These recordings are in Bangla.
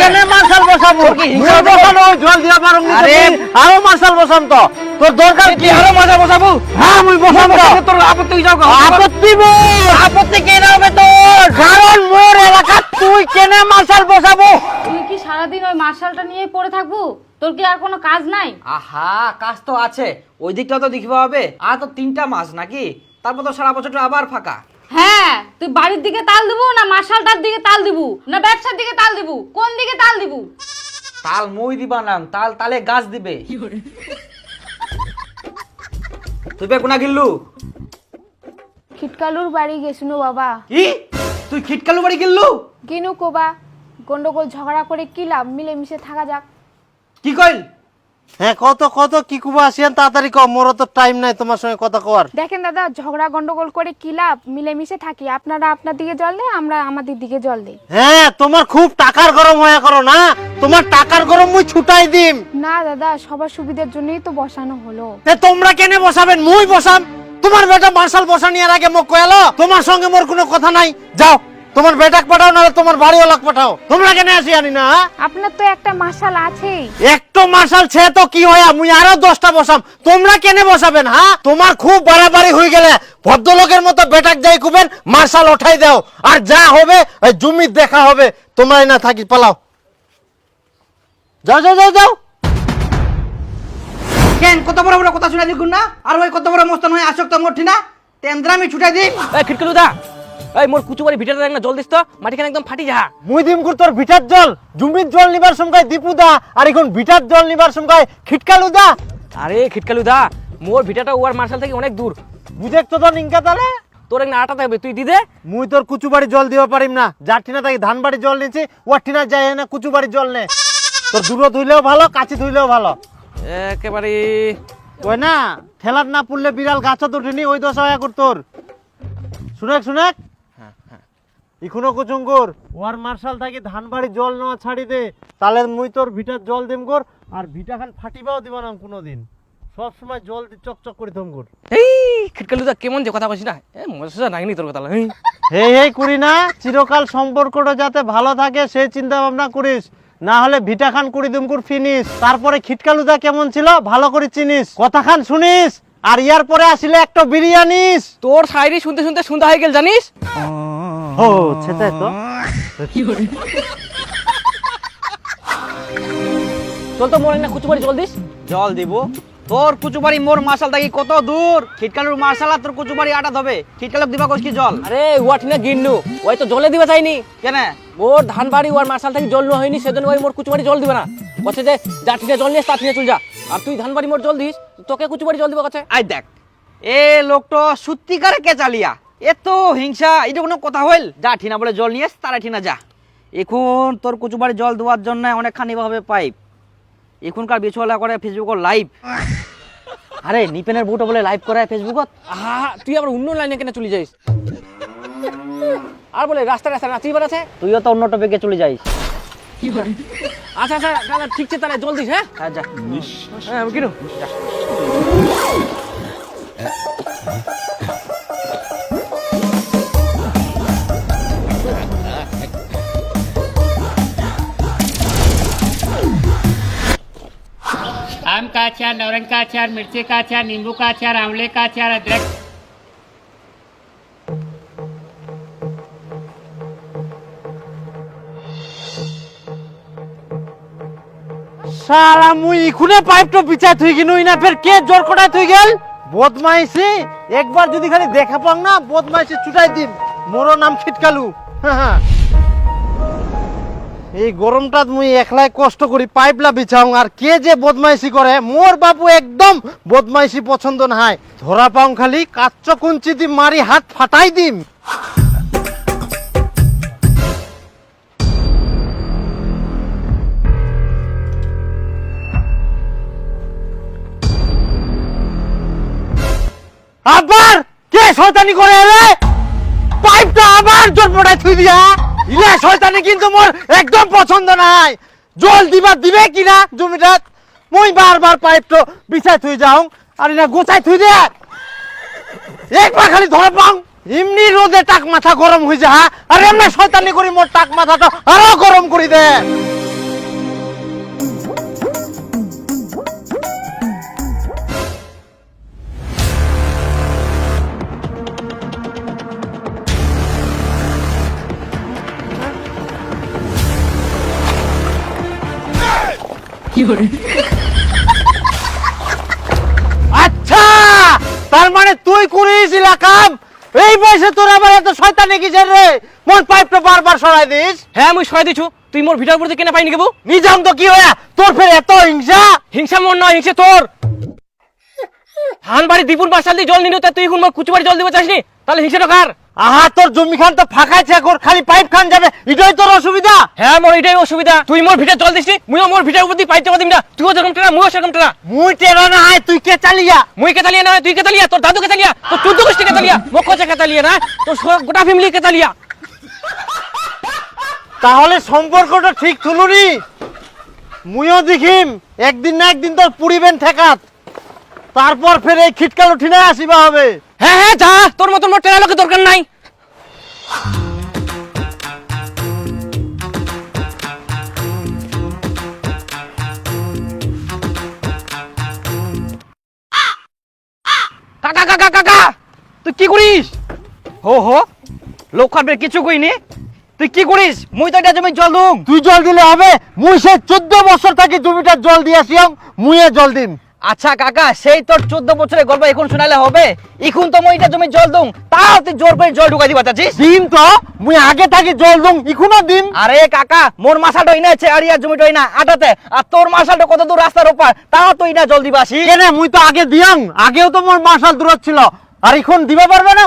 কেনে মার্শাল বসাবো। হিংসা বসানো জল দিয়া পারং আরে, আরও মার্শাল বসাম তো। তোর দরকার তুই কি? আরও বসাবো? হ্যাঁ মুই বসাম তো। তোর আপত্তি যাও আপত্তি আপত্তি কে হবে তোর? কারণ মোর এলাকা তুই কেনে মার্শাল বসাবো? তুই কি সারাদিন ওই মার্শালটা নিয়ে পড়ে থাকব? তোর কি আর কোনো কাজ নাই? আহা কাজ তো আছে। ওই দিকটা তো দেখতে হবে। আর তো তিনটা মাস নাকি? তারপর তো সারা বছরটা আবার ফাঁকা। হ্যাঁ তুই বাড়ির দিকে তাল দিবু না মার্শালটার দিকে তাল দিবু? না ব্যবসার দিকে তাল দিবু? কোন দিকে তাল দিবু? তাল মই দিবা নাম তাল তালে গাছ দিবে। তুই বে কোনা গিল্লু? খিটকালুর বাড়ি গেছিনো বাবা। কি? তুই খিটকালু বাড়ি গিল্লু? কিনু কোবা গন্ডগোল ঝগড়া করে কি লাভ? মিলেমিশে থাকা যাক। কি কইল? হ্যাঁ কত কত? কি কুবা আসিয়ান? তাড়াতাড়ি কম মোর তো টাইম নাই তোমার সঙ্গে কথা কর দেখেন দাদা ঝগড়া গন্ডগোল করে কি লাভ? মিলেমিশে থাকি। আপনারা আপনার দিকে জল দেয় আমরা আমাদের দিকে জল দিই। হ্যাঁ তোমার খুব টাকার গরম হয়ে করো না? তোমার টাকার গরম মুই ছুটাই দিম। না দাদা সবার সুবিধার জন্যই তো বসানো হলো। এ তোমরা কেনে বসাবেন? মুই বসাম। তোমার বেটা মার্শাল বসানিয়ার আগে মোক কয়ালো তোমার সঙ্গে মোর কোনো কথা নাই। যাও। তোমার বেটাক পাঠাও নাহলে তোমার বাড়িওয়ালাক পাঠাও। তোমরা কেনে আসি আনি না হ্যাঁ? আপনার তো একটা মাসাল আছেই। একটো মার্শাল ছে তো কি হয় মুই আরও দশটা বসাম। তোমরা কেনে বসাবেন হ্যাঁ? তোমার খুব বাড়াবাড়ি হয়ে গেলে ভদ্রলোকের মতো বেটাক যাই কুবেন মার্শাল ওঠাই দাও। আর যা হবে ওই জমির দেখা হবে। তোমরাই না থাকি পালাও। যাও যাও যাও যাও। কেন কত বড় বড় কথা শুনে দিগুন না? আর ওই কত বড় মস্তান হয়ে আসক্ত মোটি না? তেন্দ্রামি ছুটাই দিই। এই খিটকিলু দা এই মোর কুচুবাড়ি ভিটাটা দেখ না জল দিস তো মাটিখানে একদম ফাটি যা। মুই দিম দিমকুর তোর ভিটার জল জমির জল নিবার সময় দীপু দা আর এখন ভিটার জল নিবার সময় খিটকালু দা আরে খিটকালু দা মোর ভিটাটা ওয়ার মার্শাল থেকে অনেক দূর। বুঝেক তো তোর নিঙ্কা তালে তোর এক না আটাতে হবে তুই দি দে মুই তোর কুচু বাড়ি জল দিবা পারিম না যার ঠিনা থাকি ধান বাড়ি জল নিয়েছি ওর ঠিনা যায় না কুচু বাড়ি জল নে। তোর দূরে ধুইলেও ভালো কাছে ধুইলেও ভালো। একেবারে ওই না ঠেলার না পড়লে বিড়াল গাছত উঠিনি ওই দশা হয় কর তোর। শুনেক শুনেক। ইখুনো কুচুঙ্গুর ওয়ার মার্শাল থাকি ধান বাড়ি জল নেওয়া ছাড়ি দে। তাহলে মুই তোর ভিটার জল দিম কর আর ভিটা খান ফাটিবাও দিব না কোনোদিন। সব সময় জল দি চকচক করে থম কর এই খিটকালু দা কেমন যে কথা কইছিস না? এ মজা নাগিনি তোর কথা হেই হে হে করি না চিরকাল সম্পর্কটা যাতে ভালো থাকে সেই চিন্তা ভাবনা করিস। না হলে ভিটা খান কুড়ি দুমকুর ফিনিস তারপরে খিটকালুদা কেমন ছিল ভালো করে চিনিস। কথা খান শুনিস আর ইয়ার পরে আসিলে একটা বিরিয়ানিস। তোর শায়রি শুনতে শুনতে শুনতে হয়ে গেল জানিস? ও সেটাই তো। চল তো মোর এক না কুচুবাড়ি জল দিস জল দিব। তোর কুচুবাড়ি মোর মার্শাল থাকি কত দূর? খিটকালুর মার্শাল আর তোর কুচুবাড়ি আটা খিটকালুক দিবা জল? আরে ঠিনা গিন্নু। ওই তো জলে দিবা চাইনি। কেন? মোর ধান বাড়ি ওয়ার মার্শাল থেকে জল হয়নি সেজন্য ওই মোর কুচুবাড়ি জল দিবে না। বলছে যে যা ঠিনা জল নিয়ে ঠিনা চল যা। আর তুই ধান বাড়ি মোর জল দিস তোকে কুচুবাড়ি জল দিবা কাছে? আই দেখ এ লোকটো সত্যিকারে কে চালিয়া এত হিংসা এটা কোনো কথা হইল? যা ঠিনা বলে জল নিয়ে তারা ঠিনা যা। এখন তোর কুচুবাড়ি জল দেওয়ার জন্য অনেকখানি ভাবে পাইপ। এখনকার বিছুয়ালা করে ফেসবুকত লাইভ। আরে নিপেনের বুটো বলে লাইভ করে ফেসবুকত? আহা তুই আবার অন্য লাইনে কেন চলে যাইস? আর বলে রাস্তা রাস্তা নাচি বেড়াচ্ছে তুইও তো অন্য টপিকে চলে যাইস। আচ্ছা আচ্ছা তাহলে ঠিক আছে তাহলে জল দিস হ্যাঁ? হ্যাঁ যা। হ্যাঁ কিনো का अचार नवरंग का अचार मिर्ची का अचार नींबू का अचार आंवले का अचार अदरक সারা মুই ইখুনে পাইপটো বিছাই থুই গিনুই না ফের কে জোর কটাই থুই গেল বদমাইশি একবার যদি খালি দেখা পাং না বদমাইশি ছুটাই দিম মোর নাম খিটকালু হ্যাঁ এই গরমটাত মুই একলাই কষ্ট করি, পাইপলা বিছাও, আর কে যে বদমাইশি করে মোর বাবু একদম বদমাইশি পছন্দ নাই ধরা পাও খালি, কাচ্চ কুঞ্চি দি মারি হাত ফাটাই দিম। আবার কে শয়তানি করে এলে? পাইপটা আবার জোর পড়ায় থুই দিয়া। ইলে শয়তানি কিন্তু মোর একদম পছন্দ নাই। জল দিবা দিবে কিনা জমিটা, মই বারবার পাইপটো বিছাই থুই যাও, আর না গোছাই থুই দে। একবার খালি ধরে পাও। এমনি রোদে টাক মাথা গরম হয়ে যা আর এমনি শয়তানি করি মোর টাক মাথাটা আরও গরম করি দে। আচ্ছা তার মানে তুই করিয়েছিল কাম? এই বয়সে তোর আবার এত শয়তানি কিসের রে? মোর পাইপটা বারবার সরাই দিস। হ্যাঁ সহায় দিছু তুই মোর ভিটার উপরে কেনে পাইনি কেবু? নিজাম তো কি হয়া তোর ফের এত হিংসা? হিংসা মোর নয় হিংসা তোর। হান বাড়ি দীপুর মাসাল দিয়ে জল নিল তা তুই এখন মোর কুচু বাড়ি জল দিব চাসনি? তাহলে হিংসাটা কার? আহা তোর জমি খান তো ফাঁকাইছে এখন খালি পাইপ খান যাবে। এটাই তোর অসুবিধা? হ্যাঁ মোর এটাই অসুবিধা। তুই মোর ভিটার জল দিসনি মুইও মোর ভিটার উপর দিয়ে পাইতে পারদিম না তুইও যেরকম টেরা মুইও সেরকম টেরা। মুই টেরা না আয় তুই কে চালিয়া? মুই কেতালিয়া না তুই কেতালিয়া তোর দাদু কেতালিয়া তোর চোদ্দ গোষ্ঠী কেতালিয়া মোক কচা কেতালিয়া না? তোর গোটা ফ্যামিলি কেতালিয়া তাহলে সম্পর্কটা ঠিক থুলুনি মুইও দেখিম একদিন না একদিন তোর পুরিবেন ঠেকাত। তারপর ফের এই খিটকাল উঠিনে আসিবা হবে। হ্যাঁ হ্যাঁ যা। তোর মতন মোর টেরা লোকের দরকার নাই। কাকা কাকা কাকা তুই কি করিস? হো হো। লোক খাবে কিছু কইনি। তুই কি করিস? মুই তো এটা জমি জল দুম। তুই জল দিলে হবে। মুই সে চোদ্দ বছর থাকি জমিটা জল দিয়েছি মুইয়ে জল দিম। আচ্ছা কাকা সেই তোর চোদ্দ বছরের গল্প এখন শোনালে হবে। এখন তো মই এটা জমি জল দুম তাও তুই জোর করে জল ঢুকাই দিবা চাচ্ছিস দিম তো মুই আগে থাকি জল দুম ইখুনো দিম আরে কাকা মোর মাসাটা ইনা আছে আরিয়া জমিটা ইনা আটাতে আর তোর মাসাটা কত দূর রাস্তার ওপার তাও তুই না জল দিবা আসি? কেনে মুই তো আগে দিয়াং আগেও তো মোর মার্শাল দূরত ছিল আর এখন দিবা পারবে না।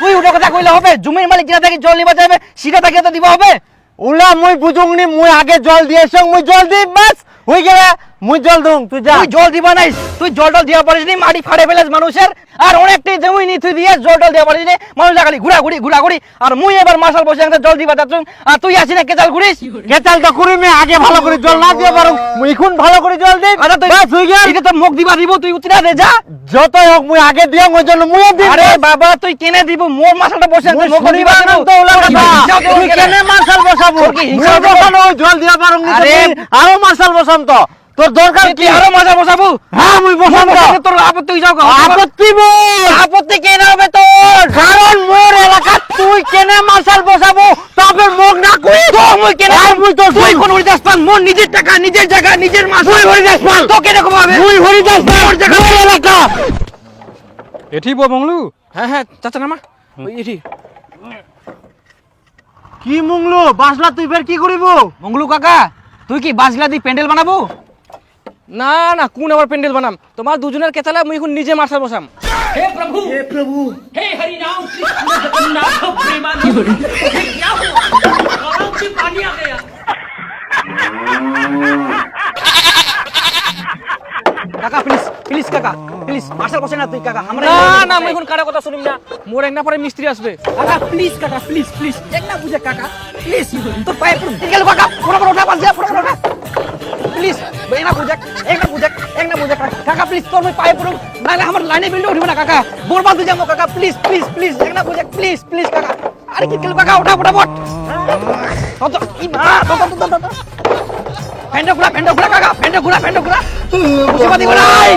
তুই উঠে কথা কইলে হবে জমির মালিক যেটা থেকে জল নিবা যাবে সেটা থেকে তো দিবা হবে। ওলা মুই বুঝুংনি মুই আগে জল দিয়েছি মুই জল দিই বাস হই গেলে। মুই জল দুম তুই যা। তুই জল দিবা নাই তুই জল টল দিয়া পারিস নি মাটি ফাড়ে ফেলেছ মানুষের। আর অনেকটাই জমি নি তুই দিয়ে জল টল দিয়া পারিস নি। মানুষ খালি ঘুরা ঘুরি ঘুরা ঘুরি আর মুই এবার মাসাল বসে একটা জল দিবা যাচ্ছ আর তুই আসি না কেচাল ঘুরিস কেতাল তো করি মে আগে ভালো করে জল না দিয়ে পারো মুই এখন ভালো করে জল দিই আচ্ছা তুই হই গেল। এটা তো মুখ দিবা দিব তুই উতরা দে যা। যতই হোক মুই আগে দিয়াং ওই জন্য মুইও দিই আরে বাবা তুই কেনে দিব? মোর মাসালটা বসে মুই মুখ দিবা দিব। তো ওলা কথা। তুই কেনে মার্শাল বসাবো? মুই? ওই জল দিয়া পারো নি আরে, আরও মার্শাল বসাম তো। তোর দরকার কি? আরও মজা বসাবো? হ্যাঁ মুই বসাম তোর আপত্তি যাও আপত্তি মোর আপত্তি কেন হবে তোর? কারণ মোর এলাকা তুই কেনে মার্শাল বসাবো? তবে মুখ না কই? তো মুই কেনে আর মুই তো তুই কোন হরিদাস পান মোর নিজের টাকা নিজের জায়গা নিজের মাস মুই হরিদাস পাল তো কেন কম হবে মুই হরিদাস পাল মোর জায়গা। মোর এলাকা। এটি বো মংলু। হ্যাঁ হ্যাঁ চাচা নামা। ওই এটি কি মুংলু বাসলা তুই ফের কি করিব? মঙ্গলু কাকা তুই কি বাজলা দি প্যান্ডেল বানাবো? না না কোন আবার প্যান্ডেল বানাম? তোমার দুজনের কেতালা মুই এখন নিজে মার্শাল বসাম। কাকা প্লিজ প্লিজ কাকা প্লিজ মার্শাল বসে না তুই কাকা আমরা না না মুই এখন কারা কথা শুনিম না। মোর এক না পরে মিস্ত্রি আসবে। কাকা প্লিজ কাকা প্লিজ প্লিজ এক না বুঝে কাকা প্লিজ তোর পায়ে পড়ুন। গেল কাকা ওঠা ওঠা। প্লিজ এক না বুঝে এক না বুঝাক এক না বুঝে কাকা প্লিজ তোর পায়ে পড়ুন নাহলে আমার লাইনে বিল্ডে উঠবে না কাকা বরবাদ হয়ে যাব কাকা প্লিজ প্লিজ প্লিজ এক না বুঝাক প্লিজ প্লিজ কাকা আরে কি খেলবে কাকা ওঠা ফটাফট কত ই মা তত তত তত তো ঘুরা ফেন্ডো ঘুরা কাকা ফেন্ডো ঘুরা ফেন্ডো ঘুরা মুসিবত দিব নাই